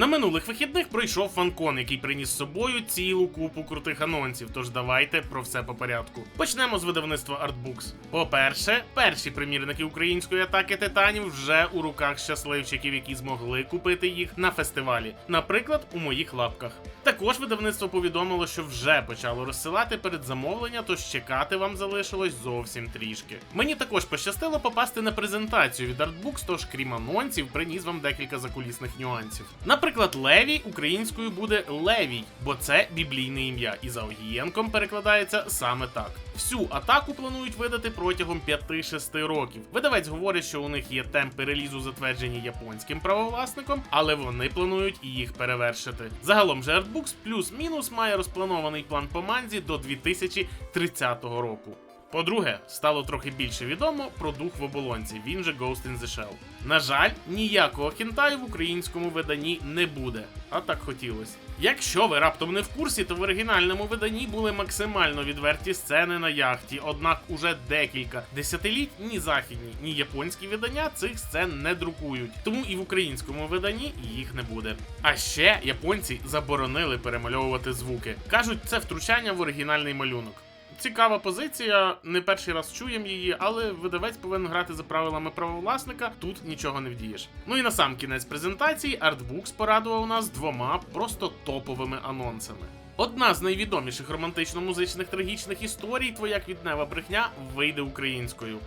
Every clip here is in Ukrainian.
На минулих вихідних пройшов фанкон, який приніс з собою цілу купу крутих анонсів. Тож давайте про все по порядку. Почнемо з видавництва Artbooks. По-перше, перші примірники української атаки титанів вже у руках щасливчиків, які змогли купити їх на фестивалі, наприклад, у моїх лапках. Також видавництво повідомило, що вже почало розсилати передзамовлення, тож чекати вам залишилось зовсім трішки. Мені також пощастило попасти на презентацію від Artbooks, тож крім анонсів, приніс вам декілька закулісних нюансів. Наприклад, Левій українською буде Левій, бо це біблійне ім'я, і за Огієнком перекладається саме так. Всю атаку планують видати протягом 5-6 років. Видавець говорить, що у них є темпи релізу затверджені японським правовласником, але вони планують їх перевершити. Загалом же Artbooks плюс-мінус має розпланований план по манзі до 2030 року. По-друге, стало трохи більше відомо про дух в оболонці, він же Ghost in the Shell. На жаль, ніякого кінтаю в українському виданні не буде, а так хотілося. Якщо ви раптом не в курсі, то в оригінальному виданні були максимально відверті сцени на яхті, однак уже декілька десятиліть ні західні, ні японські видання цих сцен не друкують, тому і в українському виданні їх не буде. А ще японці заборонили перемальовувати звуки. кажуть, це втручання в оригінальний малюнок. Цікава позиція, не перший раз чуємо її, але видавець повинен грати за правилами правовласника, тут нічого не вдієш. Ну і на сам кінець презентації Artbooks порадував нас двома просто топовими анонсами. Одна з найвідоміших романтично-музичних трагічних історій Твоя квітнева брехня вийде українською.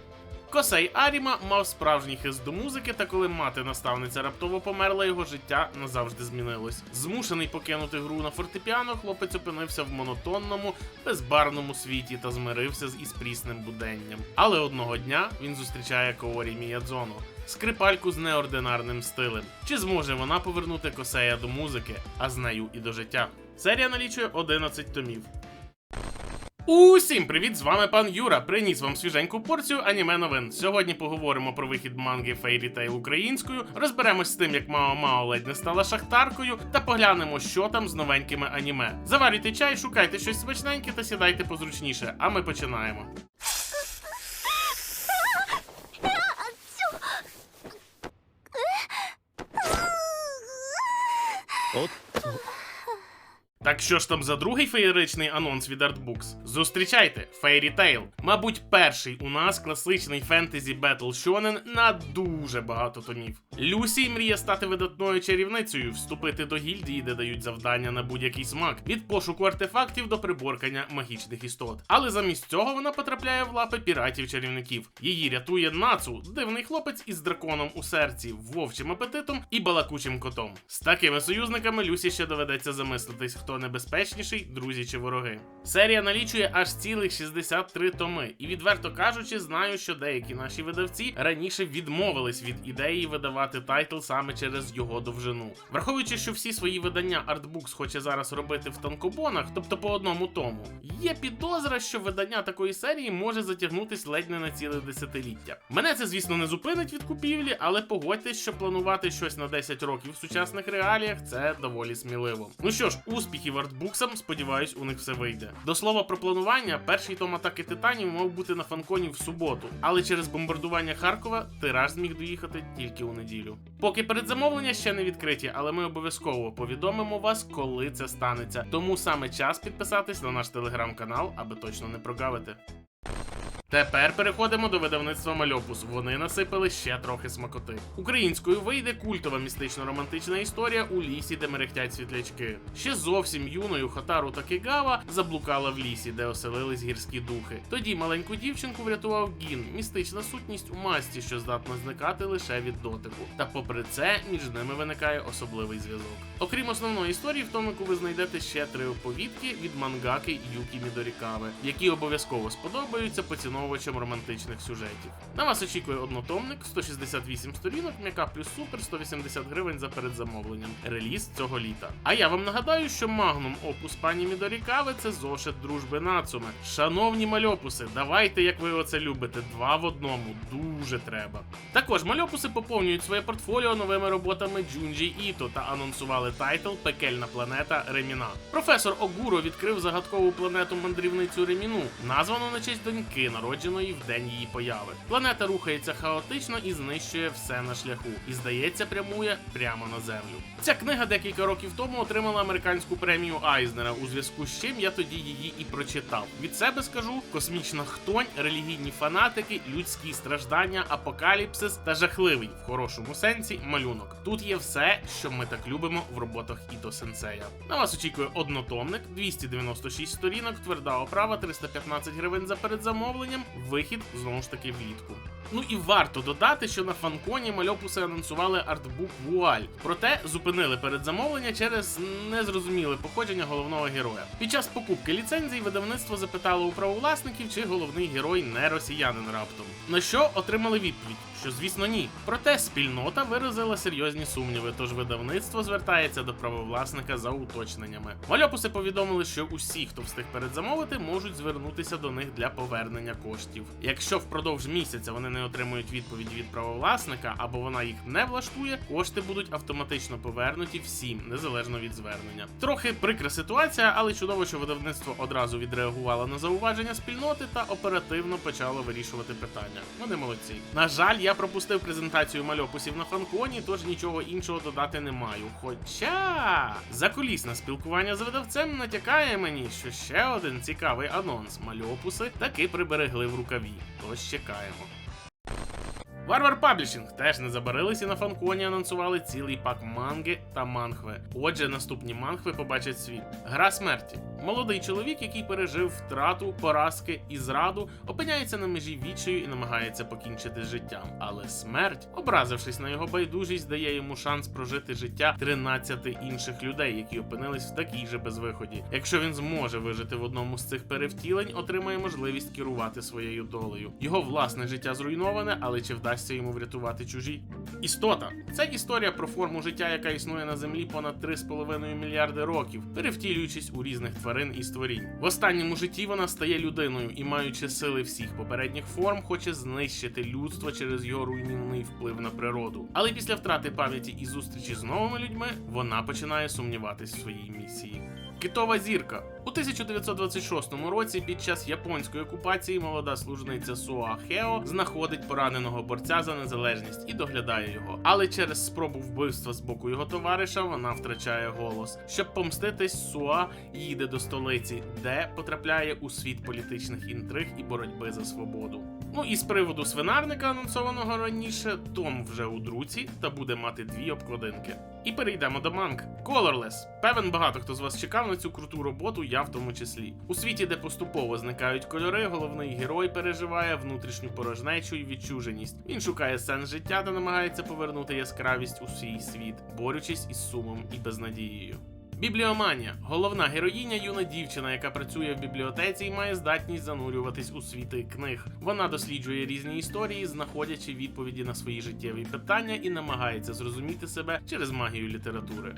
Косей Аріма мав справжній хист до музики, та коли мати наставниця раптово померла, його життя назавжди змінилось. Змушений покинути гру на фортепіано, хлопець опинився в монотонному, безбарному світі та змирився з із прісним буденням. Але одного дня він зустрічає Коорі Міядзоно, скрипальку з неординарним стилем. Чи зможе вона повернути Косея до музики, а з нею і до життя? Серія налічує 11 томів. Усім привіт! З вами пан Юра. Приніс вам свіженьку порцію аніме новин. Сьогодні поговоримо про вихід манги Fairy Tail українською, розберемось з тим, як Мао Мао ледь не стала шахтаркою, та поглянемо, що там з новенькими аніме. Заварюйте чай, шукайте щось смачненьке та сідайте позручніше. А ми починаємо. Так що ж там за другий феєричний анонс від Artbooks? Зустрічайте Fairy Tail. Мабуть, перший у нас класичний фентезі Battle Shonen на дуже багато томів. Люсі мріє стати видатною чарівницею, вступити до гільдії, де дають завдання на будь-який смак, від пошуку артефактів до приборкання магічних істот. Але замість цього вона потрапляє в лапи піратів-чарівників. Її рятує Нацу, дивний хлопець із драконом у серці, вовчим апетитом і балакучим котом. З такими союзниками Люсі ще доведеться замислитись, хто небезпечніший, друзі чи вороги. Серія налічує аж цілих 63 томи, і відверто кажучи, знаю, що деякі наші видавці раніше відмовились від ідеї видавати тайтл саме через його довжину. Враховуючи, що всі свої видання Artbooks хоче зараз робити в танкобонах, тобто по одному тому, є підозра, що видання такої серії може затягнутись ледь не на ціле десятиліття. Мене це, звісно, не зупинить від купівлі, але погодьтесь, що планувати щось на 10 років в сучасних реаліях це доволі сміливо. Ну що ж, успіхів артбуксам, сподіваюсь, у них все вийде. До слова про планування, перший том атаки титанів мав бути на фанконі в суботу, але через бомбардування Харкова тираж зміг доїхати тільки у неділю. Поки передзамовлення ще не відкриті, але ми обов'язково повідомимо вас, коли це станеться. Тому саме час підписатись на наш телеграм-канал, аби точно не прогавити. Тепер переходимо до видавництва Мальопус. Вони насипали ще трохи смакоти. Українською вийде культова містично-романтична історія у лісі, де мерехтять світлячки. Ще зовсім юною Хотару Такегава заблукала в лісі, де оселились гірські духи. Тоді маленьку дівчинку врятував Гін, містична сутність у масті, що здатна зникати лише від дотику. Та попри це між ними виникає особливий зв'язок. Окрім основної історії, в томику ви знайдете ще три оповідки від мангаки Юкі Мідорікави, які обов'язково сподобаються поціновувачам романтичних сюжетів. На вас очікує однотомник, 168 сторінок, м'яка плюс супер, 180 гривень за передзамовленням. Реліз цього літа. А я вам нагадаю, що магнум опус пані Мідорікави це зошит дружби Нацуме. Шановні мальопуси, давайте, як ви оце любите, два в одному. Дуже треба. Також мальопуси поповнюють своє портфоліо новими роботами Джунджі Іто та анонсували тайтл Пекельна планета Реміна. Професор Огуро відкрив загадкову планету мандрівницю Реміну, названу на честь доньки, народженої народженої в день її появи. Планета рухається хаотично і знищує все на шляху, і здається, прямує прямо на землю. Ця книга декілька років тому отримала американську премію Айзнера, у зв'язку з чим я тоді її і прочитав. Від себе скажу: космічна хтонь, релігійні фанатики, людські страждання, апокаліпсис та жахливий в хорошому сенсі малюнок. Тут є все, що ми так любимо в роботах Іто Сенсея. На вас очікує однотомник, 296 сторінок, тверда оправа, 315 гривень за передзамовленням. Вихід знову ж таки влітку. Ну і варто додати, що на фанконі мальопуси анонсували артбук Вуаль. Проте зупинили передзамовлення через незрозуміле походження головного героя. Під час покупки ліцензій видавництво запитало у правовласників, чи головний герой не росіянин раптом. На що отримали відповідь, що звісно ні. Проте спільнота виразила серйозні сумніви, тож видавництво звертається до правовласника за уточненнями. Мальопуси повідомили, що усі, хто встиг передзамовити, можуть звернутися до них для повернення коштів. Якщо впродовж місяця вони не отримують відповіді від правовласника або вона їх не влаштує, кошти будуть автоматично повернуті всім, незалежно від звернення. Трохи прикра ситуація, але чудово, що видавництво одразу відреагувало на зауваження спільноти та оперативно почало вирішувати питання. Вони молодці. На жаль, я пропустив презентацію мальопусів на фанконі, тож нічого іншого додати не маю. Хоча закулісне спілкування з видавцем натякає мені, що ще один цікавий анонс мальопуси таки приберегли в рукаві. Тож чекаємо. Варвар Паблішинг теж не забарились і на фанконі анонсували цілий пак манги та манхви. Отже, наступні манхви побачать світ. Гра смерті. Молодий чоловік, який пережив втрату, поразки і зраду, опиняється на межі відчаю і намагається покінчити з життям. Але смерть, образившись на його байдужість, дає йому шанс прожити життя 13 інших людей, які опинились в такій же безвиході. Якщо він зможе вижити в одному з цих перевтілень, отримає можливість керувати своєю долею. Його власне життя зруйноване, але чи вдасться йому врятувати чужі? Істота це історія про форму життя, яка існує на землі понад 3,5 мільярди років, перевтілюючись у різних тварин і створінь. В останньому житті вона стає людиною і, маючи сили всіх попередніх форм, хоче знищити людство через його руйнівний вплив на природу. Але після втрати пам'яті і зустрічі з новими людьми вона починає сумніватись в своїй місії. Китова зірка у 1926 році під час японської окупації молода служниця Суа Хео знаходить пораненого борця за незалежність і доглядає його. Але через спробу вбивства з боку його товариша вона втрачає голос. Щоб помститись, Суа їде до столиці, де потрапляє у світ політичних інтриг і боротьби за свободу. Ну і з приводу свинарника, анонсованого раніше, Том вже у друці та буде мати дві обкладинки. І перейдемо до манг. Colorless. Певен багато хто з вас чекав на цю круту роботу, я в тому числі. У світі, де поступово зникають кольори, головний герой переживає внутрішню порожнечу і відчуженість. Він шукає сенс життя та намагається повернути яскравість у свій світ, борючись із сумом і безнадією. Бібліоманія головна героїня, юна дівчина, яка працює в бібліотеці і має здатність занурюватись у світи книг. Вона досліджує різні історії, знаходячи відповіді на свої життєві питання і намагається зрозуміти себе через магію літератури.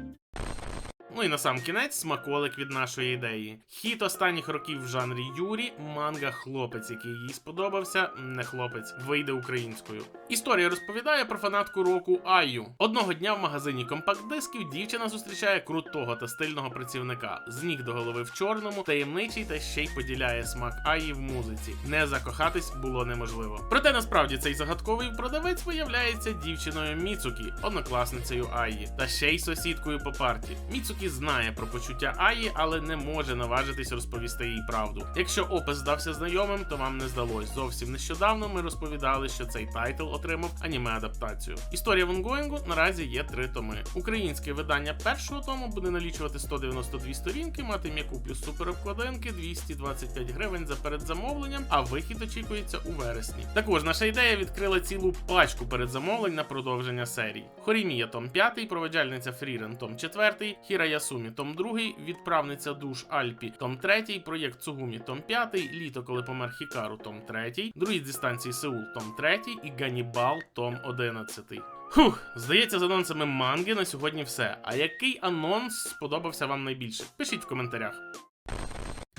Ну і на сам кінець смаколик від нашої ідеї. Хіт останніх років в жанрі Юрі, манга хлопець, який їй сподобався, не хлопець, вийде українською. Історія розповідає про фанатку року Аю. Одного дня в магазині компакт-дисків дівчина зустрічає крутого та стильного працівника з ніг до голови в чорному, таємничий та ще й поділяє смак Аї в музиці. Не закохатись було неможливо. Проте насправді цей загадковий продавець виявляється дівчиною Міцукі, однокласницею Аї, та ще й сусідкою по парті. Міцукі знає про почуття Аї, але не може наважитись розповісти їй правду. Якщо опис здався знайомим, то вам не здалось. Зовсім нещодавно ми розповідали, що цей тайтл отримав аніме-адаптацію. Історія в онгоїнгу наразі є три томи. Українське видання першого тому буде налічувати 192 сторінки, мати м'яку плюс суперобкладинки 225 гривень за передзамовленням, а вихід очікується у вересні. Також наша ідея відкрила цілу пачку передзамовлень на продовження серій. Хорімія том 5, проведжальниця Фрірен том 4, Хіра Ясумі том 2, відправниця душ Альпі том 3, проєкт Цугумі том 5, Літо, коли помер Хікару том 3, Друїд зі станції Сеул том 3 і Ганібал том 11. Фух, здається, з анонсами манги на сьогодні все. А який анонс сподобався вам найбільше? Пишіть в коментарях.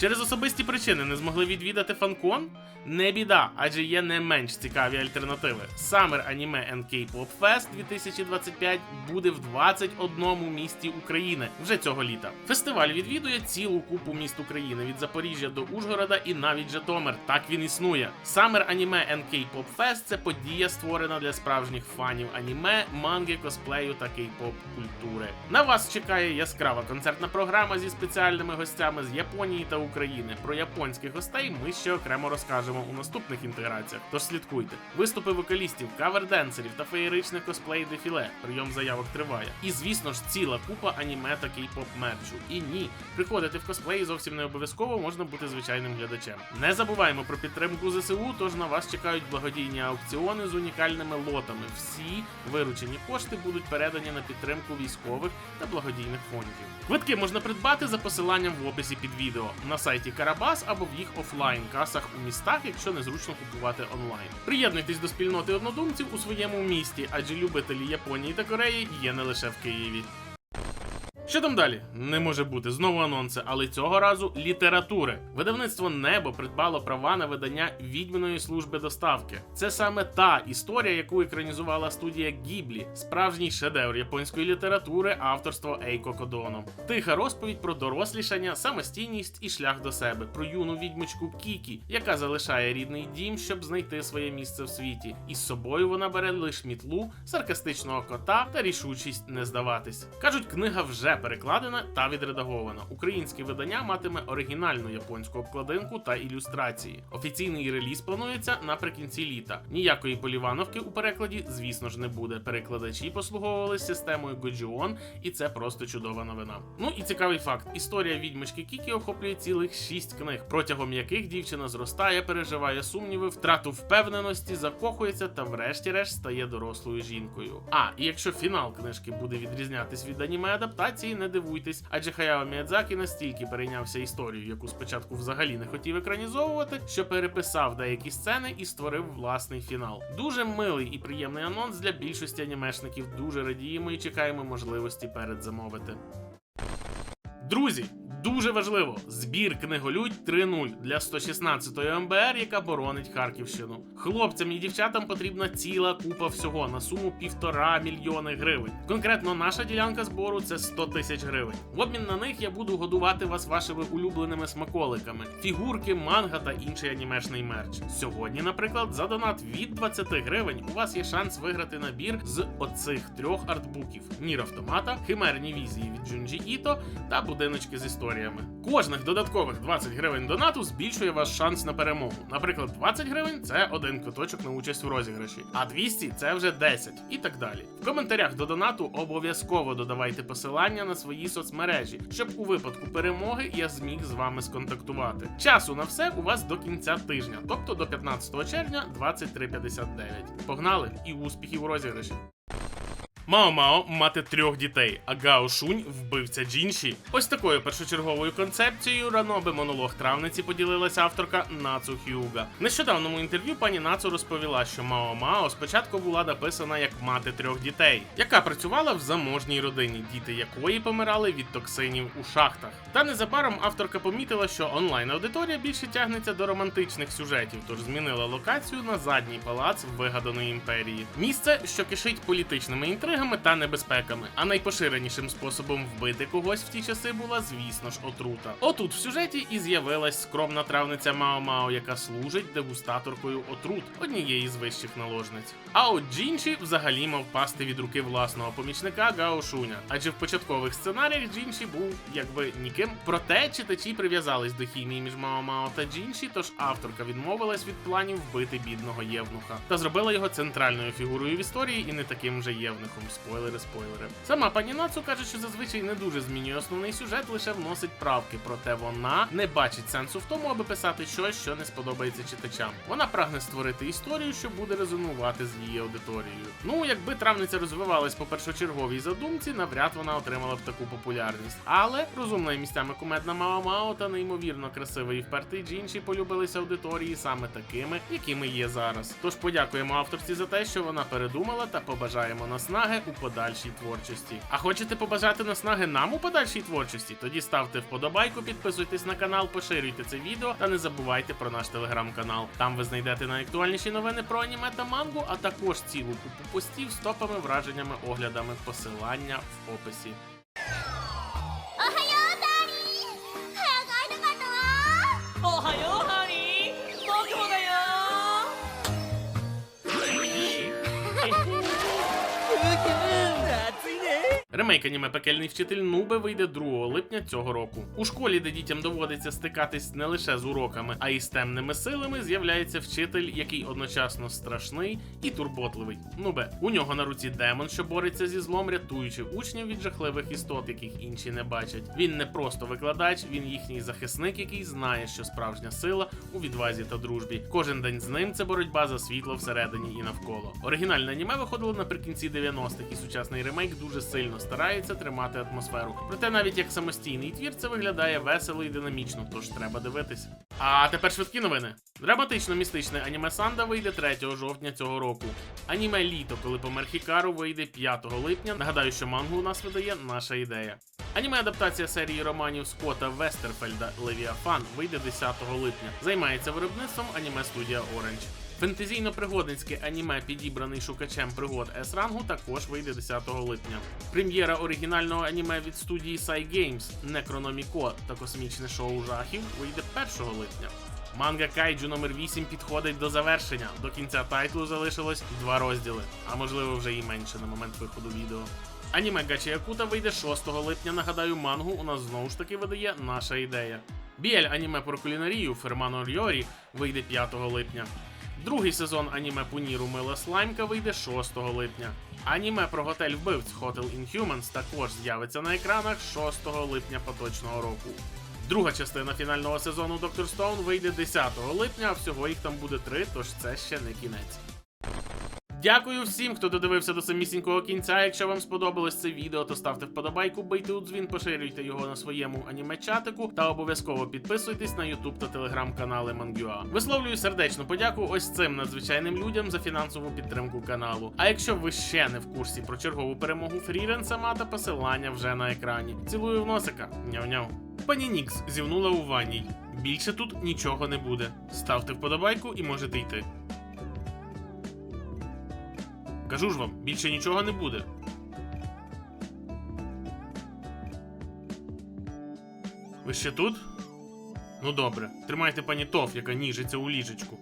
Через особисті причини не змогли відвідати фанкон? Не біда, адже є не менш цікаві альтернативи. Summer Anime and K-Pop Fest 2025 буде в 21 місті України вже цього літа. Фестиваль відвідує цілу купу міст України від Запоріжжя до Ужгорода і навіть Житомир. Так він існує. Summer Anime and K-Pop Fest – це подія, створена для справжніх фанів аніме, манги, косплею та кей-поп культури. На вас чекає яскрава концертна програма зі спеціальними гостями з Японії та України. Про японських гостей ми ще окремо розкажемо у наступних інтеграціях. Тож слідкуйте. Виступи вокалістів, каверденсерів та феєричне косплей дефіле. Прийом заявок триває. І звісно ж, ціла купа аніме та кей-поп мерчу. І ні, приходити в косплеї зовсім не обов'язково можна бути звичайним глядачем. Не забуваємо про підтримку ЗСУ, тож на вас чекають благодійні аукціони з унікальними лотами. Всі виручені кошти будуть передані на підтримку військових та благодійних фондів. Квитки можна придбати за посиланням в описі під відео на сайті Карабас або в їх офлайн касах у містах, якщо незручно купувати онлайн. Приєднуйтесь до спільноти однодумців у своєму місті, адже любителі Японії та Кореї є не лише в Києві. Що там далі? Не може бути знову анонси, але цього разу літератури. Видавництво Небо придбало права на видання відьминої служби доставки. Це саме та історія, яку екранізувала студія Гіблі, справжній шедевр японської літератури авторство Ейко Кодоно. Тиха розповідь про дорослішання, самостійність і шлях до себе, про юну відьмочку Кікі, яка залишає рідний дім, щоб знайти своє місце в світі. І з собою вона бере лише мітлу, саркастичного кота та рішучість не здаватись. Кажуть, книга вже перекладена та відредагована. Українське видання матиме оригінальну японську обкладинку та ілюстрації. Офіційний реліз планується наприкінці літа. Ніякої полівановки у перекладі, звісно ж, не буде. Перекладачі послуговувалися системою Gojion, і це просто чудова новина. Ну і цікавий факт: історія відьмочки Кікі охоплює цілих шість книг, протягом яких дівчина зростає, переживає сумніви, втрату впевненості, закохується та, врешті-решт, стає дорослою жінкою. А і якщо фінал книжки буде відрізнятись від аніме адаптації, не дивуйтесь, адже Хаяо Міядзакі настільки перейнявся історією, яку спочатку взагалі не хотів екранізовувати, що переписав деякі сцени і створив власний фінал. Дуже милий і приємний анонс для більшості анімешників. Дуже радіємо і чекаємо можливості передзамовити. Друзі, дуже важливо: збір книголюдь 3.0 для 116-ї МБР, яка боронить Харківщину. Хлопцям і дівчатам потрібна ціла купа всього на суму півтора мільйони гривень. Конкретно наша ділянка збору це 100 тисяч гривень. В обмін на них я буду годувати вас вашими улюбленими смаколиками, фігурки, манга та інший анімешний мерч. Сьогодні, наприклад, за донат від 20 гривень у вас є шанс виграти набір з оцих трьох артбуків: Нір автомата, химерні візії від Джунджі Іто та будиночки з історіями. Кожних додаткових 20 гривень донату збільшує ваш шанс на перемогу. Наприклад, 20 гривень це один квиточок на участь у розіграші, а 200 це вже 10 і так далі. В коментарях до донату обов'язково додавайте посилання на свої соцмережі, щоб у випадку перемоги я зміг з вами сконтактувати. Часу на все у вас до кінця тижня, тобто до 15 червня 23.59. Погнали і успіхів у розіграші! Мао Мао мати трьох дітей, а Гао Шунь вбивця Джінші. Ось такою першочерговою концепцією ранобе монолог травниці поділилася авторка Нацу Хюга. В нещодавному інтерв'ю пані Нацу розповіла, що Мао Мао спочатку була написана як мати трьох дітей, яка працювала в заможній родині, діти якої помирали від токсинів у шахтах. Та незабаром авторка помітила, що онлайн аудиторія більше тягнеться до романтичних сюжетів, тож змінила локацію на задній палац вигаданої імперії. Місце, що кишить політичними інтригами та небезпеками. А найпоширенішим способом вбити когось в ті часи була, звісно ж, отрута. Отут в сюжеті і з'явилась скромна травниця Мао Мао, яка служить дегустаторкою отрут однієї з вищих наложниць. А от Джінші взагалі мав пасти від руки власного помічника Гао Шуня, адже в початкових сценаріях Джінші був якби ніким. Проте читачі прив'язались до хімії між Мао Мао та Джінші, тож авторка відмовилась від планів вбити бідного євнуха та зробила його центральною фігурою в історії і не таким вже євнухом. Спойлери, спойлери. Сама пані Нацу каже, що зазвичай не дуже змінює основний сюжет, лише вносить правки. Проте вона не бачить сенсу в тому, аби писати щось, що не сподобається читачам. Вона прагне створити історію, що буде резонувати з її аудиторією. Ну, якби травниця розвивалась по першочерговій задумці, навряд вона отримала б таку популярність. Але розумна і місцями кумедна Мао Мао та неймовірно красивий і впертий Джінші полюбилися аудиторії саме такими, якими є зараз. Тож подякуємо авторці за те, що вона передумала, та побажаємо наснаги наснаги у подальшій творчості. А хочете побажати наснаги нам у подальшій творчості? Тоді ставте вподобайку, підписуйтесь на канал, поширюйте це відео та не забувайте про наш телеграм-канал. Там ви знайдете найактуальніші новини про аніме та мангу, а також цілу купу постів з топами, враженнями, оглядами, посилання в описі. Ремейк аніме Пекельний вчитель Нубе вийде 2 липня цього року. У школі, де дітям доводиться стикатись не лише з уроками, а й з темними силами, з'являється вчитель, який одночасно страшний і турботливий. Нубе. У нього на руці демон, що бореться зі злом, рятуючи учнів від жахливих істот, яких інші не бачать. Він не просто викладач, він їхній захисник, який знає, що справжня сила у відвазі та дружбі. Кожен день з ним це боротьба за світло всередині і навколо. Оригінальне аніме виходило наприкінці 90-х, і сучасний ремейк дуже сильно старається тримати атмосферу. Проте навіть як самостійний твір це виглядає весело і динамічно, тож треба дивитися. А тепер швидкі новини. Драматично-містичне аніме Санда вийде 3 жовтня цього року. Аніме Літо, коли помер Хікару, вийде 5 липня. Нагадаю, що мангу у нас видає наша ідея. Аніме адаптація серії романів Скотта Вестерфельда Левіафан вийде 10 липня. Займається виробництвом аніме студія Orange. Фентезійно-пригодницьке аніме, підібраний шукачем пригод С-рангу, також вийде 10 липня. Прем'єра оригінального аніме від студії Sai Games Некрономіко та космічне шоу жахів вийде 1 липня. Манга Кайджу номер 8 підходить до завершення. До кінця тайтлу залишилось два розділи, а можливо вже і менше на момент виходу відео. Аніме Гачі Якута вийде 6 липня. Нагадаю, мангу у нас знову ж таки видає наша ідея. Біель аніме про кулінарію Фермано Рьорі вийде 5 липня. Другий сезон аніме Пуніру Мила Слаймка вийде 6 липня. Аніме про готель вбивць Hotel Inhumans також з'явиться на екранах 6 липня поточного року. Друга частина фінального сезону Доктор Стоун вийде 10 липня, а всього їх там буде три, тож це ще не кінець. Дякую всім, хто додивився до самісінького кінця. Якщо вам сподобалось це відео, то ставте вподобайку, бийте у дзвін, поширюйте його на своєму аніме-чатику та обов'язково підписуйтесь на YouTube та телеграм-канали Мангюа. Висловлюю сердечну подяку ось цим надзвичайним людям за фінансову підтримку каналу. А якщо ви ще не в курсі про чергову перемогу Фріренса Мата, посилання вже на екрані. Цілую в носика. Няв-няв. Пані Нікс зівнула у ванній. Більше тут нічого не буде. Ставте вподобайку і можете йти. Кажу ж вам, більше нічого не буде. Ви ще тут? Ну добре, тримайте пані Тоф, яка ніжиться у ліжечку.